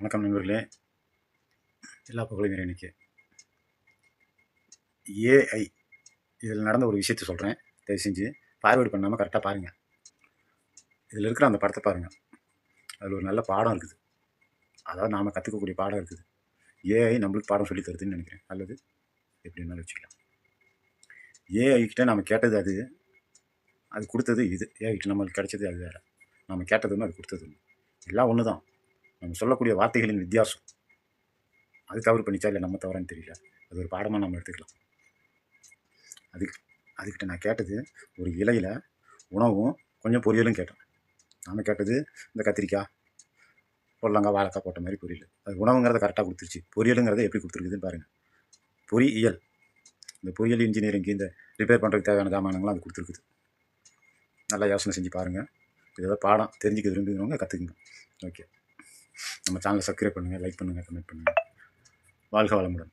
வணக்கம் நண்பர்களே. எல்லா புகழும் இறைவனுக்கு. ஏஐ இதில் நடந்த ஒரு விஷயத்தை சொல்கிறேன் தயவு செஞ்சு ஃபார்வேர்டு பண்ணாமல் கரெக்டாக பாருங்கள் இதில் இருக்கிற அந்த படத்தை பாருங்கள் அதில் ஒரு நல்ல பாடம் இருக்குது. அதாவது நாம் கற்றுக்கக்கூடிய பாடம் இருக்குது. ஏஐ நம்மளுக்கு பாடம் சொல்லி தருதுன்னு நினைக்கிறேன். அல்லது எப்படி வேணாலும் வச்சுக்கலாம். ஏஐ கிட்டே நம்ம கேட்டது அது. அது கொடுத்தது இது. ஏஐ கிட்ட நம்மளுக்கு கிடைச்சது அது வேறு. நம்ம கேட்டது ஒன்று அது கொடுத்தது ஒன்று எல்லாம் ஒன்று தான் நம்ம சொல்லக்கூடிய வார்த்தைகளின் வித்தியாசம். அது தவறு பண்ணிச்சா இல்லை நம்ம தவறான்னு தெரியல. அது ஒரு பாடமாக நம்ம எடுத்துக்கலாம். அதுக்கு அதுக்கிட்ட நான் கேட்டது ஒரு இலையில் உணவும் கொஞ்சம் பொரியலும் கேட்டேன். நாம் கேட்டது இந்த கத்திரிக்காய் பொல்லங்காய் வாழைக்காய் போட்ட மாதிரி பொரியல். அது உணவுங்கிறத கரெக்டாக கொடுத்துருச்சு. பொரியலுங்கிறத எப்படி கொடுத்துருக்குதுன்னு பாருங்கள் பொறியியல் இந்த பொறியியல் இன்ஜினியரிங்க்கு இந்த ரிப்பேர் பண்ணுறதுக்கு தேவையான ஜாமானங்கள்லாம் அது கொடுத்துருக்குது. நல்லா யோசனை செஞ்சு பாருங்கள் இது ஏதாவது பாடம். தெரிஞ்சுக்க விரும்புகிறவங்க கற்றுக்குங்க ஓகே நம்ம சேனலை சப்ஸ்கிரைப் பண்ணுங்கள் லைக் பண்ணுங்கள் கமெண்ட் பண்ணுங்கள் வாழ்க வளமுடன்.